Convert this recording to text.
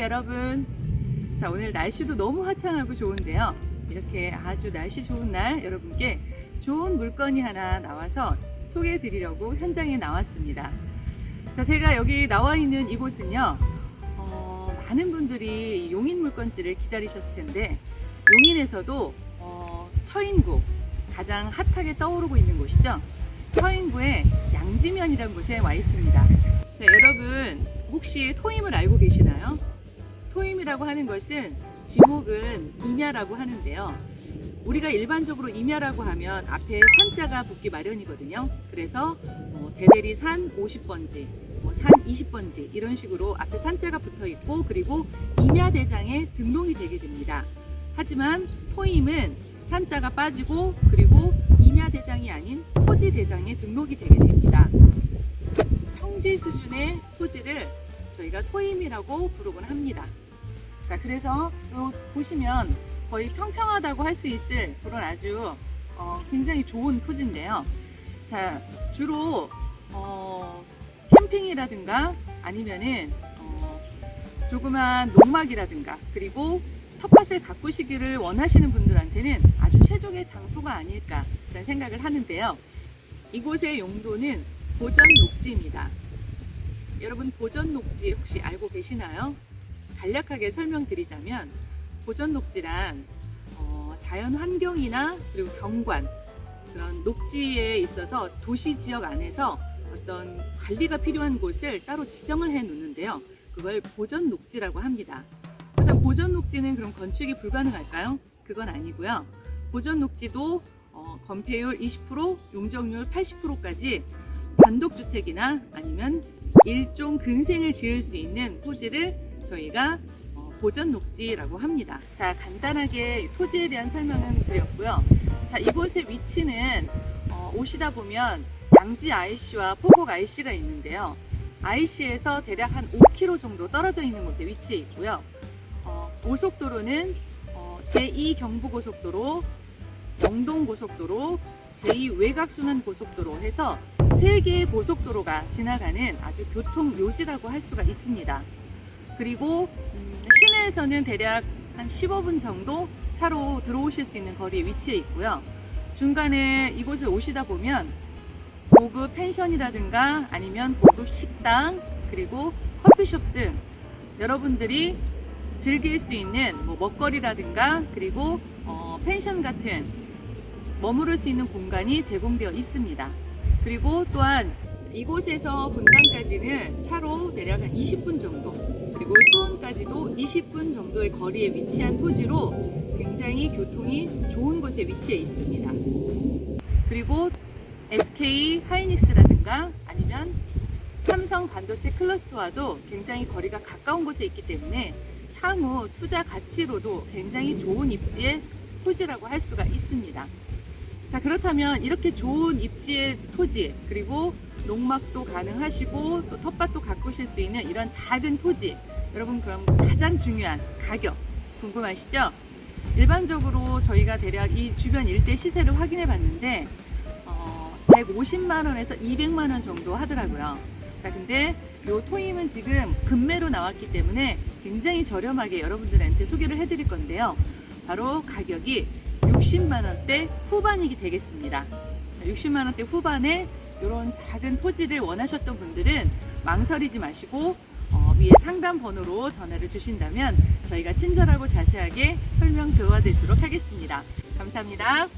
여러분. 자, 오늘 날씨도 너무 화창하고 좋은데요. 이렇게 아주 날씨 좋은 날 여러분께 좋은 물건이 하나 나와서 소개해 드리려고 현장에 나왔습니다. 자, 제가 여기 나와 있는 이곳은요. 어, 많은 분들이 용인 물건지를 기다리셨을 텐데 용인에서도 어, 처인구 가장 핫하게 떠오르고 있는 곳이죠. 처인구의 양지면이라는 곳에 와 있습니다. 자, 여러분 혹시 토임을 알고 계시나요? 토임이라고 하는 것은 지목은 임야라고 하는데요. 우리가 일반적으로 임야라고 하면 앞에 산자가 붙기 마련이거든요. 그래서 뭐 대대리 산 50번지, 뭐 산 20번지 이런 식으로 앞에 산자가 붙어 있고 그리고 임야 대장에 등록이 되게 됩니다. 하지만 토임은 산자가 빠지고 그리고 임야 대장이 아닌 토지 대장에 등록이 되게 됩니다. 평지 수준의 토지를 저희가 토임이라고 부르곤 합니다. 자, 그래서 요 보시면 거의 평평하다고 할 수 있을 그런 아주 어, 굉장히 좋은 토지인데요. 자, 주로 어, 캠핑이라든가 아니면은 어, 조그만 농막이라든가 그리고 텃밭을 가꾸시기를 원하시는 분들한테는 아주 최적의 장소가 아닐까 라는 생각을 하는데요. 이곳의 용도는 보전 녹지입니다. 여러분 보전 녹지 혹시 알고 계시나요? 간략하게 설명드리자면 보전 녹지란 어, 자연 환경이나 그리고 경관 그런 녹지에 있어서 도시 지역 안에서 어떤 관리가 필요한 곳을 따로 지정을 해 놓는데요. 그걸 보전 녹지라고 합니다. 일단 보전 녹지는 그럼 건축이 불가능할까요? 그건 아니고요. 보전 녹지도 어, 건폐율 20%, 용적률 80%까지 단독주택이나 아니면 일종 근생을 지을 수 있는 토지를 저희가 어, 보전 녹지라고 합니다. 자, 간단하게 토지에 대한 설명은 드렸고요. 자, 이곳의 위치는 어, 오시다 보면 양지 IC와 포곡 IC가 있는데요. IC에서 대략 한 5km 정도 떨어져 있는 곳에 위치해 있고요. 어, 고속도로는 어, 제2 경부고속도로, 영동고속도로, 제2 외곽순환고속도로 해서 세 개의 고속도로가 지나가는 아주 교통 묘지라고 할 수가 있습니다. 그리고 음, 시내에서는 대략 한 15분 정도 차로 들어오실 수 있는 거리에 위치해 있고요. 중간에 이곳에 오시다 보면 고급 펜션이라든가 아니면 고급 식당 그리고 커피숍 등 여러분들이 즐길 수 있는 뭐 먹거리라든가 그리고 어, 펜션 같은 머무를 수 있는 공간이 제공되어 있습니다. 그리고 또한 이곳에서 분당까지는 차로 대략 한 20분 정도 그리고 수원까지도 20분 정도의 거리에 위치한 토지로 굉장히 교통이 좋은 곳에 위치해 있습니다. 그리고 SK 하이닉스라든가 아니면 삼성 반도체 클러스터와도 굉장히 거리가 가까운 곳에 있기 때문에 향후 투자 가치로도 굉장히 좋은 입지의 토지라고 할 수가 있습니다. 자 그렇다면 이렇게 좋은 입지의 토지 그리고 농막도 가능하시고 또 텃밭도 가꾸실 수 있는 이런 작은 토지 여러분 그럼 가장 중요한 가격 궁금하시죠? 일반적으로 저희가 대략 이 주변 일대 시세를 확인해 봤는데 어, 150만 원에서 200만 원 정도 하더라고요. 자 근데 요 토임은 지금 금매로 나왔기 때문에 굉장히 저렴하게 여러분들한테 소개를 해드릴 건데요. 바로 가격이 60만 원대 후반이 되겠습니다. 60만 원대 후반에 이런 작은 토지를 원하셨던 분들은 망설이지 마시고 어, 위에 상담 번호로 전화를 주신다면 저희가 친절하고 자세하게 설명 도와드리도록 하겠습니다. 감사합니다.